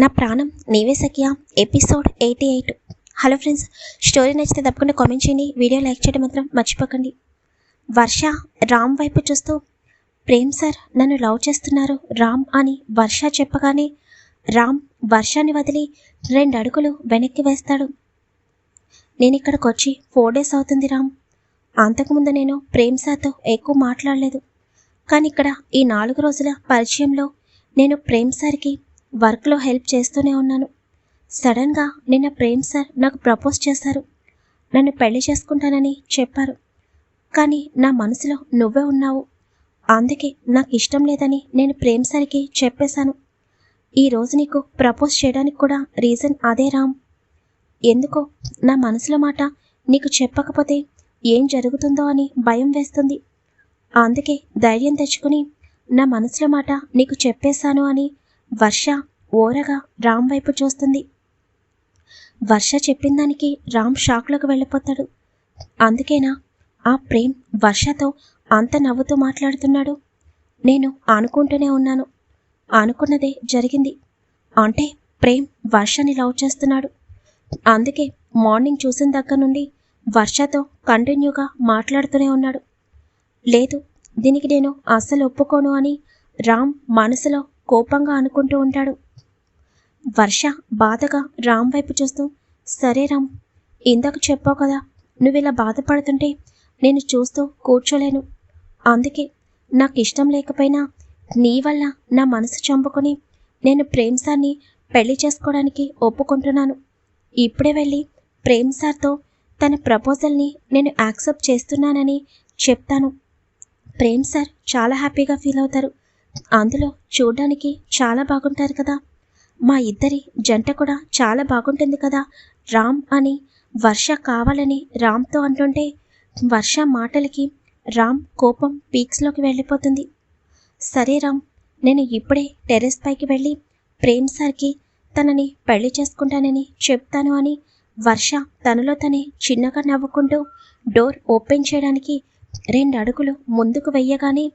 నా ప్రాణం నీవే సఖియా. Episode eighty eight hello friends story నచ్చితే తప్పకుండా కామెంట్ చేయండి. వీడియో లైక్ చేయడం మాత్రం మర్చిపోకండి. వర్ష రామ్ వైపు చూస్తూ ప్రేమ్ సార్ నన్ను లవ్ చేస్తున్నారు. రామ్ అని వర్ష చెప్పగానే రామ్ వర్షాన్ని వదిలి రెండు అడుగులు వెనక్కి వేస్తాడు. నేను ఇక్కడికి వచ్చి ఫోర్ డేస్ అవుతుంది రామ్. అంతకుముందు నేను ప్రేమ్ సార్తో ఎక్కువ మాట్లాడలేదు. కానీ ఇక్కడ ఈ నాలుగు రోజుల పరిచయంలో నేను ప్రేమ్ సార్కి వర్క్లో హెల్ప్ చేస్తూనే ఉన్నాను. సడన్గా నిన్న ప్రేమ్ సార్ నాకు ప్రపోజ్ చేశారు. నన్ను పెళ్ళి చేసుకుంటానని చెప్పారు. కానీ నా మనసులో నువ్వే ఉన్నావు. అందుకే నాకు ఇష్టం లేదని నేను ప్రేమ్ సార్కి చెప్పేశాను. ఈ రోజు నీకు ప్రపోజ్ చేయడానికి కూడా రీజన్ అదే రామ్. ఎందుకో నా మనసులో మాట నీకు చెప్పకపోతే ఏం జరుగుతుందో అని భయం వేస్తుంది. అందుకే ధైర్యం తెచ్చుకుని నా మనసులో మాట నీకు చెప్పేశాను అని వర్ష ఓరగా రామ్ వైపు చూస్తుంది. వర్ష చెప్పిన దానికి రామ్ షాక్లోకి వెళ్ళిపోతాడు. అందుకేనా? ఆ ప్రేమ్ వర్షతో అంత నవ్వుతూ మాట్లాడుతున్నాడు. నేను అనుకుంటూనే ఉన్నాను. అనుకున్నదే జరిగింది. అంటే ప్రేమ్ వర్షని లవ్ చేస్తున్నాడు. అందుకే మార్నింగ్ చూసిన దగ్గర నుండి వర్షతో కంటిన్యూగా మాట్లాడుతూనే ఉన్నాడు. లేదు దీనికి నేను అస్సలు ఒప్పుకోను అని రామ్ మనసులో కోపంగా అనుకుంటూ ఉంటాడు. వర్ష బాధగా రామ్ వైపు చూస్తూ సరే రామ్ ఇందాక చెప్పావు కదా నువ్వు ఇలా బాధపడుతుంటే నేను చూస్తూ కూర్చోలేను. అందుకే నాకు ఇష్టం లేకపోయినా నీ వల్ల నా మనసు చంపుకొని నేను ప్రేమ్ సార్ని పెళ్ళి చేసుకోవడానికి ఒప్పుకుంటున్నాను. ఇప్పుడే వెళ్ళి ప్రేమ్ సార్తో తన ప్రపోజల్ని నేను యాక్సెప్ట్ చేస్తున్నానని చెప్తాను. ప్రేమ్ సార్ చాలా హ్యాపీగా ఫీల్ అవుతారు. అందులో చూడడానికి చాలా బాగుంటారు కదా. మా ఇద్దరి జంట కూడా చాలా బాగుంటుంది కదా. రామ్ అని వర్ష కావాలని రామ్తో అంటుంటే వర్ష మాటలకి రామ్ కోపం పీక్స్లోకి వెళ్ళిపోతుంది. సరే రామ్ నేను ఇప్పుడే టెర్రస్ పైకి వెళ్ళి ప్రేమ్ సార్కి తనని పెళ్ళి చేసుకుంటానని చెప్తాను అని వర్ష తనలో తనే చిన్నగా నవ్వుకుంటూ డోర్ ఓపెన్ చేయడానికి రెండు అడుగులు ముందుకు వెయ్యగానే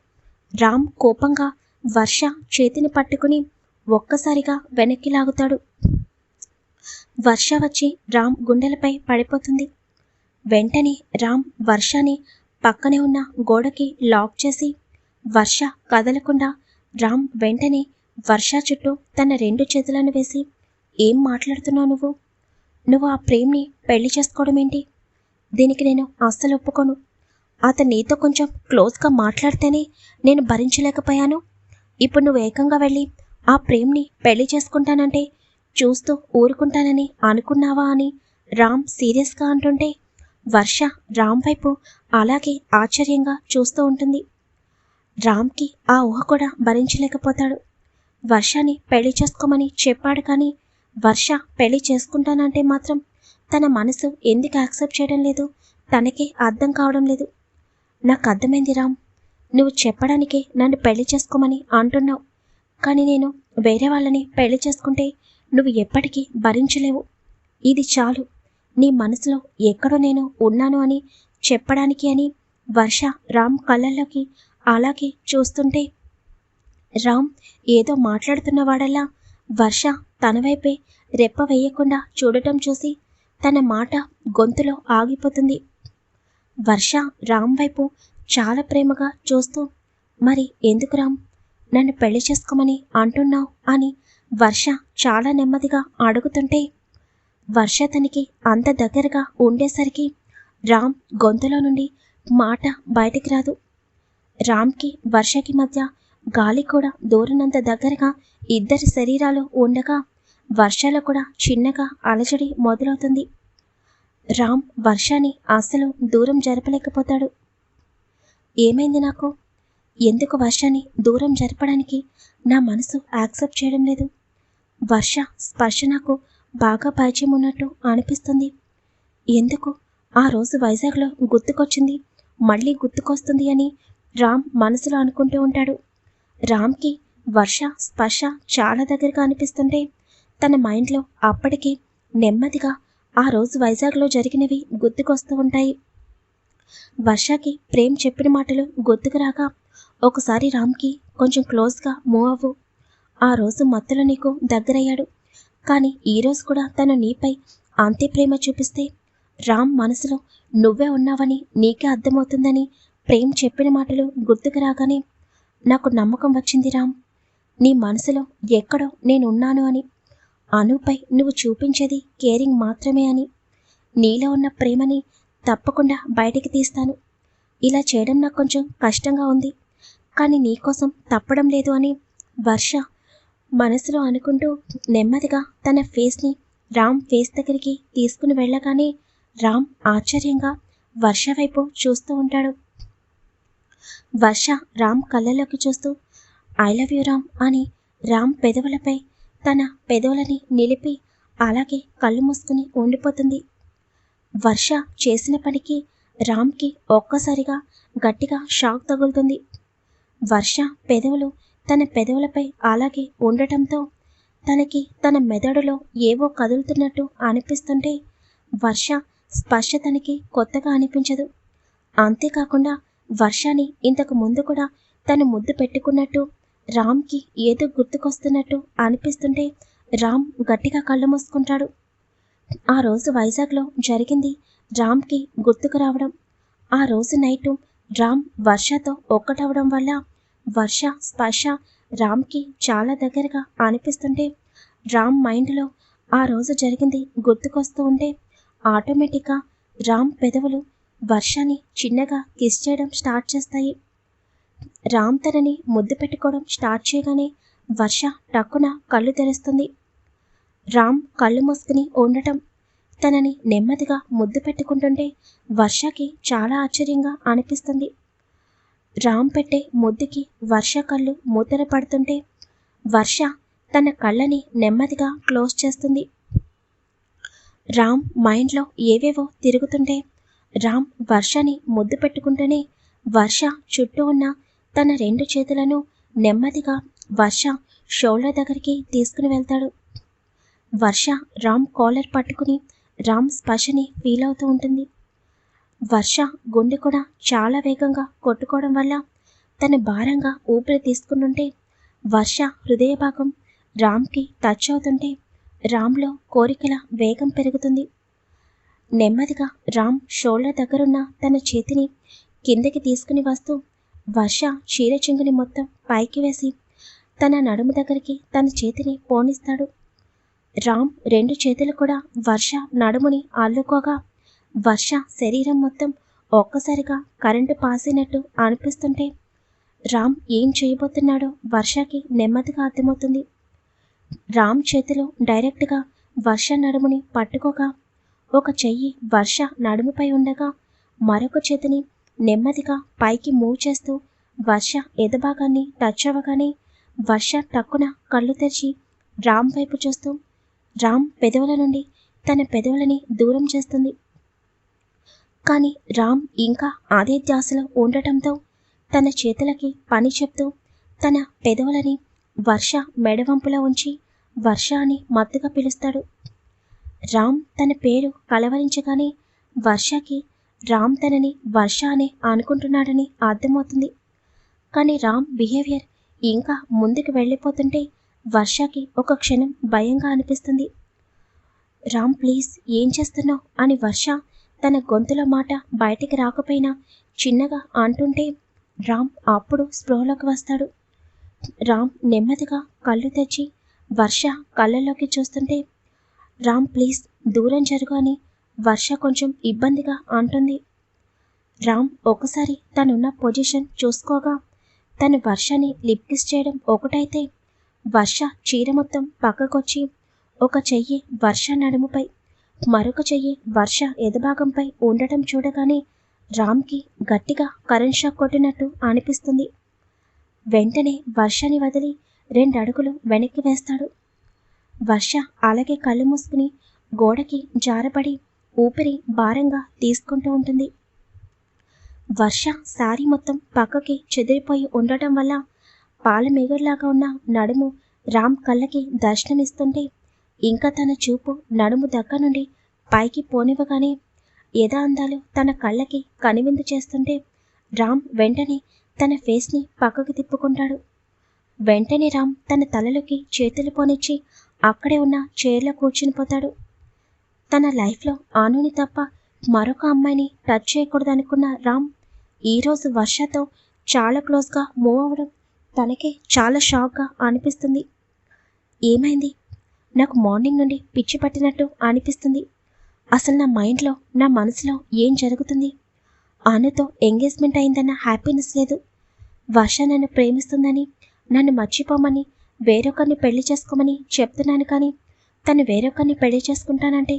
రామ్ కోపంగా వర్ష చేతిని పట్టుకుని ఒక్కసారిగా వెనక్కి లాగుతాడు. వర్ష వచ్చి రామ్ గుండెలపై పడిపోతుంది. వెంటనే రామ్ వర్షాని పక్కనే ఉన్న గోడకి లాక్ చేసి వర్ష కదలకుండా రామ్ వెంటనే వర్ష చుట్టూ తన రెండు చేతులను వేసి ఏం మాట్లాడుతున్నావు నువ్వు? నువ్వు ఆ ప్రేమ్ని పెళ్ళి చేసుకోవడం ఏంటి? దీనికి నేను అస్సలు ఒప్పుకోను. అతను నీతో కొంచెం క్లోజ్గా మాట్లాడితేనే నేను భరించలేకపోయాను. ఇప్పుడు నువ్వు ఏకంగా వెళ్ళి ఆ ప్రేమ్ని పెళ్ళి చేసుకుంటానంటే చూస్తూ ఊరుకుంటానని అనుకున్నావా అని రామ్ సీరియస్గా అంటుంటే వర్ష రామ్ వైపు అలాగే ఆశ్చర్యంగా చూస్తూ ఉంటుంది. రామ్కి ఆ ఊహ కూడా భరించలేకపోతాడు. వర్షని పెళ్ళి చేసుకోమని చెప్పాడు కానీ వర్ష పెళ్ళి చేసుకుంటానంటే మాత్రం తన మనసు ఎందుకు యాక్సెప్ట్ చేయడం లేదు? తనకే అర్థం కావడం లేదు. నాకు అర్థమైంది రామ్ నువ్వు చెప్పడానికే నన్ను పెళ్ళి చేసుకోమని అంటున్నావు. కానీ నేను వేరే వాళ్ళని పెళ్ళి చేసుకుంటే నువ్వు ఎప్పటికీ భరించలేవు. ఇది చాలు. నీ మనసులో ఎక్కడో నేను ఉన్నాను అని చెప్పడానికి అని వర్ష రామ్ కళ్ళల్లోకి అలాగే చూస్తుంటే రామ్ ఏదో మాట్లాడుతున్న వాడల్లా వర్ష తన వైపే రెప్ప వేయకుండా చూడటం చూసి తన మాట గొంతులో ఆగిపోతుంది. వర్ష రామ్ వైపు చాలా ప్రేమగా చూస్తూ మరి ఎందుకు రామ్? నన్ను పెళ్ళి చేసుకోమని అంటున్నావు అని వర్ష చాలా నెమ్మదిగా అడుగుతుంటే వర్ష తనకి అంత దగ్గరగా ఉండేసరికి రామ్ గొంతులో నుండి మాట బయటికి రాదు. రామ్కి వర్షకి మధ్య గాలి కూడా దూరనంత దగ్గరగా ఇద్దరి శరీరాలు ఉండగా వర్షాలు కూడా చిన్నగా అలజడి మొదలవుతుంది. రామ్ వర్షాన్ని అసలు దూరం జరపలేకపోతాడు. ఏమైంది నాకు? ఎందుకు వర్షాన్ని దూరం జరపడానికి నా మనసు యాక్సెప్ట్ చేయడం లేదు? వర్ష స్పర్శ నాకు బాగా పరిచయం ఉన్నట్టు అనిపిస్తుంది. ఎందుకు ఆ రోజు వైజాగ్లో గుర్తుకొచ్చింది? మళ్ళీ గుర్తుకొస్తుంది అని రామ్ మనసులో అనుకుంటూ ఉంటాడు. రామ్కి వర్ష స్పర్శ చాలా దగ్గరగా అనిపిస్తుంటే తన మైండ్లో అప్పటికి నెమ్మదిగా ఆ రోజు వైజాగ్లో జరిగినవి గుర్తుకొస్తూ ఉంటాయి. వర్షకి ప్రేమ్ చెప్పిన మాటలు గుర్తుకు రాగా ఒకసారి రామ్కి కొంచెం క్లోజ్గా మూవ్ అవ్వు. ఆ రోజు మత్తులో నీకు దగ్గరయ్యాడు. కానీ ఈరోజు కూడా తను నీపై అంతే ప్రేమ చూపిస్తే రామ్ మనసులో నువ్వే ఉన్నావని నీకే అర్థమవుతుందని ప్రేమ్ చెప్పిన మాటలు గుర్తుకు రాగానే నాకు నమ్మకం వచ్చింది రామ్. నీ మనసులో ఎక్కడో నేనున్నాను అని. అనుపై నువ్వు చూపించేది కేరింగ్ మాత్రమే అని. నీలో ఉన్న ప్రేమని తప్పకుండా బయటికి తీస్తాను. ఇలా చేయడం నాకు కొంచెం కష్టంగా ఉంది. కానీ నీకోసం తప్పడం లేదు అని వర్ష మనసులో అనుకుంటూ నెమ్మదిగా తన ఫేస్ని రామ్ ఫేస్ దగ్గరికి తీసుకుని వెళ్ళగానే రామ్ ఆశ్చర్యంగా వర్ష వైపు చూస్తూ ఉంటాడు. వర్ష రామ్ కళ్ళలోకి చూస్తూ ఐ లవ్ యూ రామ్ అని రామ్ పెదవులపై తన పెదవులని నిలిపి అలాగే కళ్ళు మూసుకుని ఉండిపోతుంది. వర్ష చేసిన పనికి రామ్కి ఒక్కసారిగా గట్టిగా షాక్ తగులుతుంది. వర్ష పెదవులు తన పెదవులపై అలాగే ఉండటంతో తనకి తన మెదడులో ఏవో కదులుతున్నట్టు అనిపిస్తుంటే వర్ష స్పర్శ తనకి కొత్తగా అనిపించదు. అంతేకాకుండా వర్షాని ఇంతకు ముందు కూడా తను ముద్దు పెట్టుకున్నట్టు రామ్కి ఏదో గుర్తుకొస్తున్నట్టు అనిపిస్తుంటే రామ్ గట్టిగా కళ్ళు మూసుకుంటాడు. ఆ రోజు వైజాగ్లో జరిగింది రామ్కి గుర్తుకు రావడం. ఆ రోజు నైటు రామ్ వర్షతో ఒక్కటవడం వల్ల వర్ష స్పర్శ రామ్కి చాలా దగ్గరగా అనిపిస్తుంటే రామ్ మైండ్లో ఆ రోజు జరిగింది గుర్తుకొస్తూ ఉంటే ఆటోమేటిక్గా రామ్ పెదవులు వర్షాన్ని చిన్నగా కిస్ చేయడం స్టార్ట్ చేస్తాయి. రామ్ తనని ముద్దు పెట్టుకోవడం స్టార్ట్ చేయగానే వర్ష టక్కున కళ్ళు తెరుస్తుంది. రామ్ కళ్ళు మూసుకుని ఉండటం తనని నెమ్మదిగా ముద్దు పెట్టుకుంటుంటే వర్షకి చాలా ఆశ్చర్యంగా అనిపిస్తుంది. రామ్ పెట్టే ముద్దుకి వర్ష కళ్ళు మూతర పడుతుంటే వర్ష తన కళ్ళని నెమ్మదిగా క్లోజ్ చేస్తుంది. రామ్ మైండ్లో ఏవేవో తిరుగుతుంటే రామ్ వర్షని ముద్దు పెట్టుకుంటూనే వర్ష చుట్టూ ఉన్న తన రెండు చేతులను నెమ్మదిగా వర్ష షోల్డర్ దగ్గరికి తీసుకుని వెళ్తాడు. వర్ష రామ్ కాలర్ పట్టుకుని రామ్ స్పర్శని ఫీల్ అవుతూ ఉంటుంది. వర్ష గుండె కూడా చాలా వేగంగా కొట్టుకోవడం వల్ల తన భారంగా ఊపిరి తీసుకుంటుంటే వర్ష హృదయ భాగం రామ్కి టచ్ అవుతుంటే రామ్లో కోరికల వేగం పెరుగుతుంది. నెమ్మదిగా రామ్ షోల్డర్ దగ్గరున్న తన చేతిని కిందకి తీసుకుని వస్తూ వర్ష చీర చెంగుని మొత్తం పైకి వేసి తన నడుము దగ్గరికి తన చేతిని పోనిస్తాడు. రామ్ రెండు చేతులు కూడా వర్ష నడుముని అల్లుకోగా వర్ష శరీరం మొత్తం ఒక్కసారిగా కరెంటు పాసినట్టు అనిపిస్తుంటే రామ్ ఏం చేయబోతున్నాడో వర్షకి నెమ్మదిగా అర్థమవుతుంది. రామ్ చేతిలో డైరెక్ట్గా వర్ష నడుముని పట్టుకోగా ఒక చెయ్యి వర్ష నడుముపై ఉండగా మరొక చేతిని నెమ్మదిగా పైకి మూవ్ చేస్తూ వర్ష ఎదభాగాన్ని టచ్ అవ్వగానే వర్ష టక్కున కళ్ళు తెరిచి రామ్ వైపు చూస్తూ రామ్ పెదవుల నుండి తన పెదవులని దూరం చేస్తుంది. కానీ రామ్ ఇంకా అదే ధ్యాసలో ఉండటంతో తన చేతులకి పని చెప్తూ తన పెదవులని వర్ష మెడవంపులో ఉంచి వర్ష అని మత్తుగా పిలుస్తాడు. రామ్ తన పేరు కలవరించగానే వర్షకి రామ్ తనని వర్ష అనే అనుకుంటున్నాడని అర్థమవుతుంది. కానీ రామ్ బిహేవియర్ ఇంకా ముందుకు వెళ్ళిపోతుంటే వర్షకి ఒక క్షణం భయంగా అనిపిస్తుంది. రామ్ ప్లీజ్ ఏం చేస్తున్నావు? అని వర్ష తన గొంతులో మాట బయటికి రాకపోయినా చిన్నగా అంటుంటే రామ్ అప్పుడు స్పృహలోకి వస్తాడు. రామ్ నెమ్మదిగా కళ్ళు తెచ్చి వర్ష కళ్ళల్లోకి చూస్తుంటే రామ్ ప్లీజ్ దూరం జరుగు అని వర్ష కొంచెం ఇబ్బందిగా అంటుంది. రామ్ ఒకసారి తనున్న పొజిషన్ చూసుకోగా తను వర్షని లిప్ కిస్ చేయడం ఒకటైతే వర్ష చీర మొత్తం పక్కకొచ్చి ఒక చెయ్యి వర్ష నడుముపై మరొక చెయ్యి వర్ష ఎదభాగంపై ఉండటం చూడగానే రామ్కి గట్టిగా కరెంట్ షాక్ కొట్టినట్టు అనిపిస్తుంది. వెంటనే వర్షని వదిలి రెండు అడుగులు వెనక్కి వేస్తాడు. వర్ష అలాగే కళ్ళు మూసుకుని గోడకి జారపడి ఊపిరి భారంగా తీసుకుంటూ ఉంటుంది. వర్ష సారీ మొత్తం పక్కకి చెదిరిపోయి ఉండటం వల్ల పాలమేగుర్లాగా ఉన్న నడుము రామ్ కళ్ళకి దర్శనమిస్తుంటే ఇంకా తన చూపు నడుము దగ్గర నుండి పైకి పోనివ్వగానే యథా అందాలు తన కళ్ళకి కనివిందు చేస్తుంటే రామ్ వెంటనే తన ఫేస్ని పక్కకు తిప్పుకుంటాడు. వెంటనే రామ్ తన తలలోకి చేతులు పోనిచ్చి అక్కడే ఉన్న చైర్లో కూర్చుని పోతాడు. తన లైఫ్లో ఆనుని తప్ప మరొక అమ్మాయిని టచ్ చేయకూడదనుకున్న రామ్ ఈరోజు వర్షతో చాలా క్లోజ్గా మూవ్ అవ్వడం తనకే చాలా షాక్గా అనిపిస్తుంది. ఏమైంది? నాకు మార్నింగ్ నుండి పిచ్చి పట్టినట్టు అనిపిస్తుంది. అసలు నా మైండ్లో నా మనసులో ఏం జరుగుతుంది? ఆనతో ఎంగేజ్మెంట్ అయిందన్న హ్యాపీనెస్ లేదు. వర్ష నన్ను ప్రేమిస్తుందని నన్ను మర్చిపోమని వేరొకరిని పెళ్ళి చేసుకోమని చెప్తున్నాను కానీ తను వేరొకరిని పెళ్ళి చేసుకుంటానంటే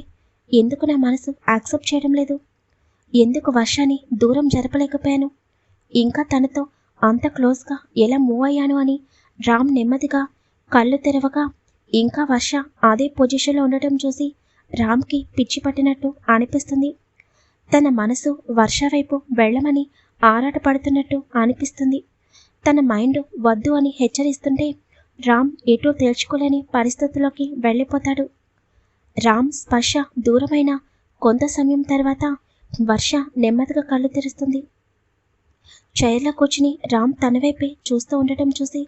ఎందుకు నా మనసు యాక్సెప్ట్ చేయడం లేదు? ఎందుకు వర్షాన్ని దూరం జరపలేకపోయాను? ఇంకా తనతో అంత క్లోజ్గా ఎలా మూవ్ అయ్యాను అని రామ్ నెమ్మదిగా కళ్ళు తెరవగా ఇంకా వర్ష అదే పొజిషన్లో ఉండటం చూసి రామ్కి పిచ్చి పట్టినట్టు అనిపిస్తుంది. తన మనసు వర్ష వైపు వెళ్ళమని ఆరాటపడుతున్నట్టు అనిపిస్తుంది. తన మైండ్ వద్దు అని హెచ్చరిస్తుంటే రామ్ ఎటో తేల్చుకోలేని పరిస్థితుల్లోకి వెళ్ళిపోతాడు. రామ్ స్పర్శ దూరమైన కొంత సమయం తర్వాత వర్ష నెమ్మదిగా కళ్ళు తెరుస్తుంది. చైర్లో కూర్చుని రామ్ తన వైపే చూస్తూ ఉండటం చూసి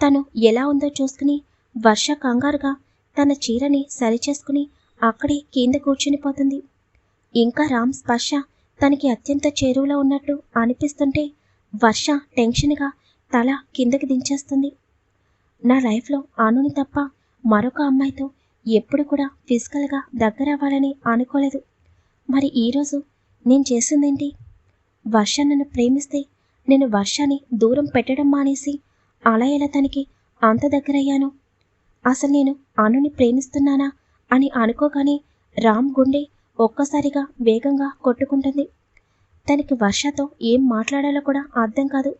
తను ఎలా ఉందో చూసుకుని వర్ష కంగారుగా తన చీరని సరిచేసుకుని అక్కడే కింద కూర్చుని పోతుంది ఇంకా రామ్ స్పర్శ తనకి అత్యంత చేరువలో ఉన్నట్టు అనిపిస్తుంటే వర్ష టెన్షన్గా తల కిందకి దించేస్తుంది. నా లైఫ్లో అనుని తప్ప మరొక అమ్మాయితో ఎప్పుడు కూడా ఫిజికల్గా దగ్గర అవ్వాలని అనుకోలేదు. మరి ఈరోజు నేను చేసిందేంటి? వర్ష నన్ను ప్రేమిస్తే నేను వర్షాన్ని దూరం పెట్టడం మానేసి అలా ఎలా తనకి అంత దగ్గరయ్యాను? అసలు నేను అనుని ప్రేమిస్తున్నానా అని అనుకోగానే రామ్ గుండె ఒక్కసారిగా వేగంగా కొట్టుకుంటుంది. తనకి వర్షతో ఏం మాట్లాడాలో కూడా అర్థం కాదు.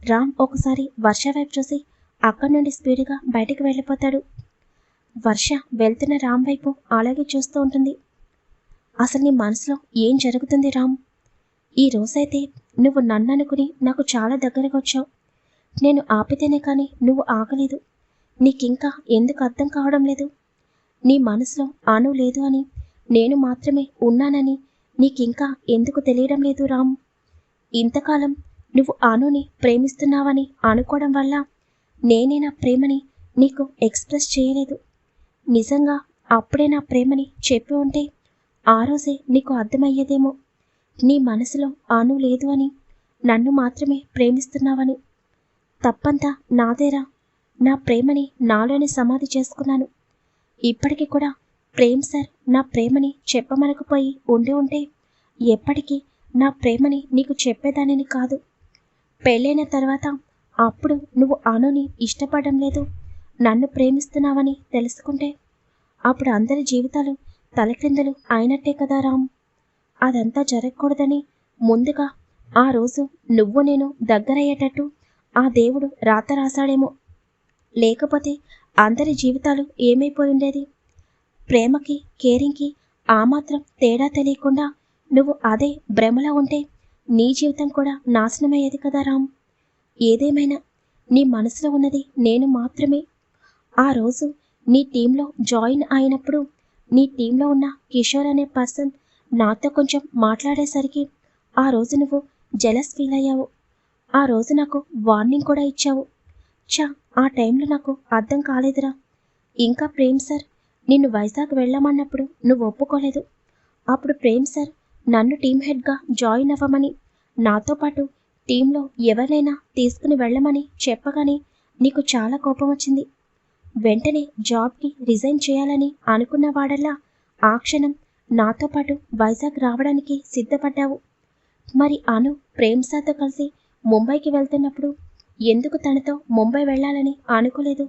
రామ్ ఒకసారి వర్ష వైపు చూసి అక్కడి నుండి స్పీడ్గా బయటికి వెళ్ళిపోతాడు. వర్ష వెళ్తున్న రామ్ వైపు అలాగే చూస్తూ ఉంటుంది. అసలు నీ మనసులో ఏం జరుగుతుంది రామ్? ఈ రోజైతే నువ్వు నన్ను అనుకుని నాకు చాలా దగ్గరకు వచ్చావు. నేను ఆపితేనే కానీ నువ్వు ఆగలేదు. నీకింకా ఎందుకు అర్థం కావడం లేదు? నీ మనసులో ఆను లేదు అని నేను మాత్రమే ఉన్నానని నీకింకా ఎందుకు తెలియడం లేదు రామ్? ఇంతకాలం నువ్వు అనుని ప్రేమిస్తున్నావని అనుకోవడం వల్ల నేనే నా ప్రేమని నీకు ఎక్స్ప్రెస్ చేయలేదు. నిజంగా అప్పుడే నా ప్రేమని చెప్పి ఉంటే ఆ రోజే నీకు అర్థమయ్యేదేమో. నీ మనసులో ఆను లేదు అని నన్ను మాత్రమే ప్రేమిస్తున్నావని. తప్పంతా నాదేరా నా ప్రేమని నాలోనే సమాధి చేసుకున్నాను. ఇప్పటికీ కూడా ప్రేమ్ సార్ నా ప్రేమని చెప్పమనకపోయి ఉండి ఉంటే ఎప్పటికీ నా ప్రేమని నీకు చెప్పేదానిని కాదు. పెళ్ళైన తర్వాత అప్పుడు నువ్వు అనుని ఇష్టపడడం లేదు నన్ను ప్రేమిస్తున్నావని తెలుసుకుంటే అప్పుడు అందరి జీవితాలు తలక్రిందలు అయినట్టే కదా రామ్. అదంతా జరగకూడదని ముందుగా ఆ రోజు నువ్వు నేను దగ్గరయ్యేటట్టు ఆ దేవుడు రాత రాశాడేమో. లేకపోతే అందరి జీవితాలు ఏమైపోయి ఉండేది? ప్రేమకి కేరింగ్కి ఆ మాత్రం తేడా తెలియకుండా నువ్వు అదే భ్రమలో ఉంటే నీ జీవితం కూడా నాశనమయ్యేది కదా రామ్? ఏదేమైనా నీ మనసులో ఉన్నది నేను మాత్రమే? ఆ రోజు నీ టీంలో జాయిన్ అయినప్పుడు నీ టీంలో ఉన్న కిషోర్ అనే పర్సన్ నాతో కొంచెం మాట్లాడేసరికి ఆ రోజు నువ్వు జలస్ ఫీల్ అయ్యావు. ఆ రోజు నాకు వార్నింగ్ కూడా ఇచ్చావు. చా ఆ టైంలో నాకు అర్థం కాలేదురా. ఇంకా ప్రేమ్ సార్ నిన్ను వైజాగ్ వెళ్ళమన్నప్పుడు నువ్వు ఒప్పుకోలేదు. అప్పుడు ప్రేమ్ సార్ నన్ను టీం హెడ్గా జాయిన్ అవ్వమని నాతో పాటు టీంలో ఎవరినైనా తీసుకుని వెళ్ళమని చెప్పగానే నీకు చాలా కోపం వచ్చింది. వెంటనే జాబ్కి రిజైన్ చేయాలని అనుకున్న వాడల్లా ఆ క్షణం నాతో పాటు వైజాగ్ రావడానికి సిద్ధపడ్డావు. మరి అను ప్రేమ్ సార్తో కలిసి ముంబైకి వెళ్తున్నప్పుడు ఎందుకు తనతో ముంబై వెళ్ళాలని అనుకోలేదు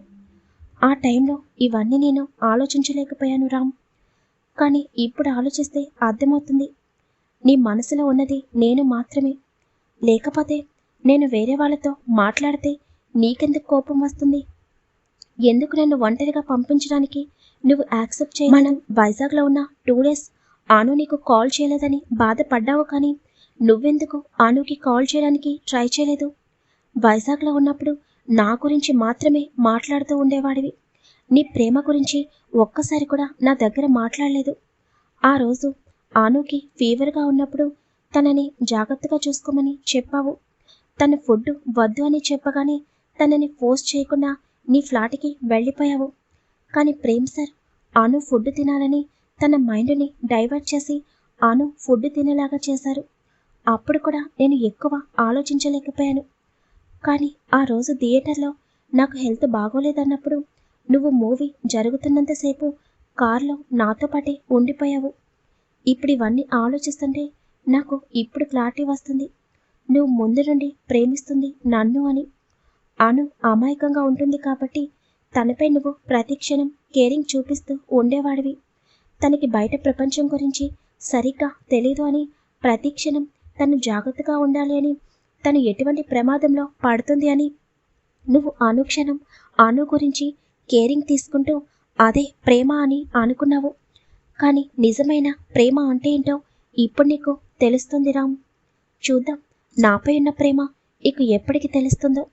ఆ టైంలో ఇవన్నీ నేను ఆలోచించలేకపోయాను రామ్. కానీ ఇప్పుడు ఆలోచిస్తే అర్థమవుతుంది. నీ మనసులో ఉన్నది నేను మాత్రమే. లేకపోతే నేను వేరే వాళ్ళతో మాట్లాడితే నీకెందుకు కోపం వస్తుంది? ఎందుకు నన్ను ఒంటరిగా పంపించడానికి నువ్వు యాక్సెప్ట్ చేయ మనం వైజాగ్లో ఉన్న టూ డేస్ ఆను నీకు కాల్ చేయలేదని బాధపడ్డావు కానీ నువ్వెందుకు ఆనుకి కాల్ చేయడానికి ట్రై చేయలేదు? వైజాగ్లో ఉన్నప్పుడు నా గురించి మాత్రమే మాట్లాడుతూ ఉండేవాడివి. నీ ప్రేమ గురించి ఒక్కసారి కూడా నా దగ్గర మాట్లాడలేదు. ఆ రోజు ఆనుకి ఫీవర్గా ఉన్నప్పుడు తనని జాగ్రత్తగా చూసుకోమని చెప్పావు. తన ఫుడ్ వద్దు అని చెప్పగానే తనని ఫోర్స్ చేయకుండా నీ ఫ్లాట్కి వెళ్ళిపోయావు. కానీ ప్రేమ్ సార్ ఆను ఫుడ్ తినాలని తన మైండ్ని డైవర్ట్ చేసి ఆను ఫుడ్ తినేలాగా చేశారు. అప్పుడు కూడా నేను ఎక్కువ ఆలోచించలేకపోయాను. కానీ ఆ రోజు థియేటర్లో నాకు హెల్త్ బాగోలేదన్నప్పుడు నువ్వు మూవీ జరుగుతున్నంతసేపు కార్లో నాతో పాటే ఉండిపోయావు. ఇప్పుడు ఇవన్నీ ఆలోచిస్తుంటే నాకు ఇప్పుడు క్లారిటీ వస్తుంది. నువ్వు ముందు నుండి ప్రేమిస్తుంది నన్ను అని. అను అమాయకంగా ఉంటుంది కాబట్టి తనపై నువ్వు ప్రతిక్షణం కేరింగ్ చూపిస్తూ ఉండేవాడివి. తనకి బయట ప్రపంచం గురించి సరిగ్గా తెలీదు అని ప్రతిక్షణం తను జాగ్రత్తగా ఉండాలి అని తను ఎటువంటి ప్రమాదంలో పడుతుంది అని నువ్వు అనుక్షణం అను గురించి కేరింగ్ తీసుకుంటూ అదే ప్రేమ అని అనుకున్నావు. కానీ నిజమైన ప్రేమ అంటే ఏంటో ఇప్పుడు నీకు తెలుస్తుంది రామ్. చూద్దాం నాపై ఉన్న ప్రేమ నీకు ఎప్పటికి తెలుస్తుందో?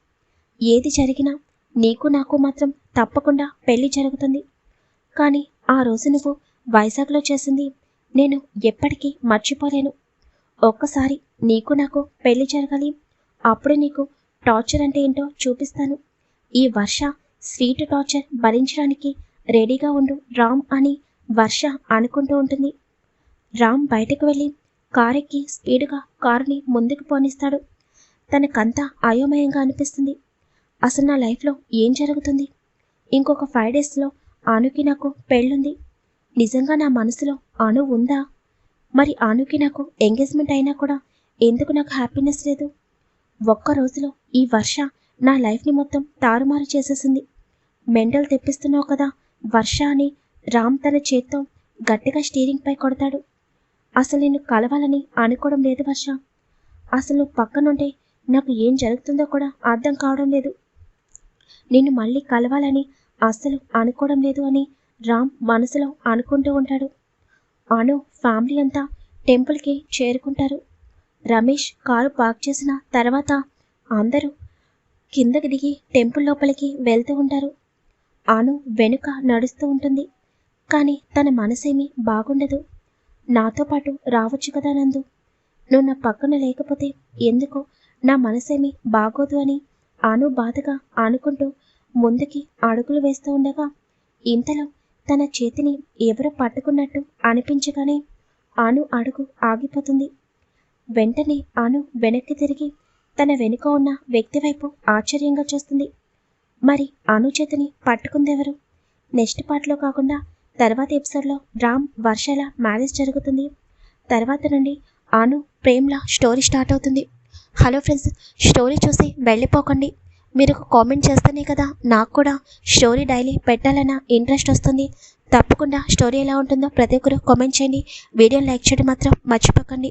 ఏది జరిగినా నీకు నాకు మాత్రం తప్పకుండా పెళ్ళి జరుగుతుంది. కానీ ఆ రోజు నువ్వు వైజాగ్లో చేసింది నేను ఎప్పటికీ మర్చిపోలేను. ఒక్కసారి నీకు నాకు పెళ్ళి జరగాలి. అప్పుడు నీకు టార్చర్ అంటే ఏంటో చూపిస్తాను. ఈ వర్ష స్వీట్ టార్చర్ భరించడానికి రెడీగా ఉండు రామ్ అని వర్ష అనుకుంటూ ఉంటుంది. రామ్ బయటకు వెళ్ళి కారెక్కి స్పీడ్గా కారుని ముందుకు పోనిస్తాడు. తనకంతా అయోమయంగా అనిపిస్తుంది. అసలు నా లైఫ్లో ఏం జరుగుతుంది? ఇంకొక ఫైవ్ డేస్లో ఆనుకి నాకు పెళ్ళుంది. నిజంగా నా మనసులో అను ఉందా? మరి ఆనుకి నాకు ఎంగేజ్మెంట్ అయినా కూడా ఎందుకు నాకు హ్యాపీనెస్ లేదు? ఒక్క రోజులో ఈ వర్ష నా లైఫ్ని మొత్తం తారుమారు చేసేసింది. మెండల్ తెప్పిస్తున్నావు కదా వర్ష అని రామ్ తన చేత్తో గట్టిగా స్టీరింగ్ పై కొడతాడు. అసలు నేను కలవాలని అనుకోవడం లేదు వర్ష. అసలు పక్కనుంటే నాకు ఏం జరుగుతుందో కూడా అర్థం కావడం లేదు. నిన్ను మళ్ళీ కలవాలని అస్సలు అనుకోవడం లేదు అని రామ్ మనసులో అనుకుంటూ ఉంటాడు. అను ఫ్యామిలీ అంతా టెంపుల్కి చేరుకుంటారు. రమేష్ కారు పార్క్ చేసిన తర్వాత అందరూ కిందకి దిగి టెంపుల్ లోపలికి వెళ్తూ ఉంటారు. ఆను వెనుక నడుస్తూ ఉంటుంది. కానీ తన మనసేమీ బాగుండదు. నాతో పాటు రావచ్చు కదా నందు. నువ్వు నా పక్కన లేకపోతే ఎందుకో నా మనసేమీ బాగోదు అని ఆను బాధగా అనుకుంటూ ముందుకి అడుగులు వేస్తూ ఉండగా ఇంతలో తన చేతిని ఎవరో పట్టుకున్నట్టు అనిపించగానే ఆను అడుగు ఆగిపోతుంది. వెంటనే అను వెనక్కి తిరిగి తన వెనుక ఉన్న వ్యక్తి వైపు ఆశ్చర్యంగా చూస్తుంది. మరి అను చేతిని పట్టుకుందెవరు? నెక్స్ట్ పార్ట్లో కాకుండా తర్వాత ఎపిసోడ్లో రామ్ వర్షల మ్యారేజ్ జరుగుతుంది. తర్వాత నుండి అను ప్రేమ్లా స్టోరీ స్టార్ట్ అవుతుంది. హలో ఫ్రెండ్స్ స్టోరీ చూసి వెళ్ళిపోకండి. మీరు ఒక కామెంట్ చేస్తేనే కదా నాకు కూడా స్టోరీ డైలీ పెట్టాలన్న ఇంట్రెస్ట్ వస్తుంది. తప్పకుండా స్టోరీ ఎలా ఉంటుందో ప్రతి ఒక్కరు కామెంట్ చేయండి. వీడియోని లైక్ చేయడం మాత్రం మర్చిపోకండి.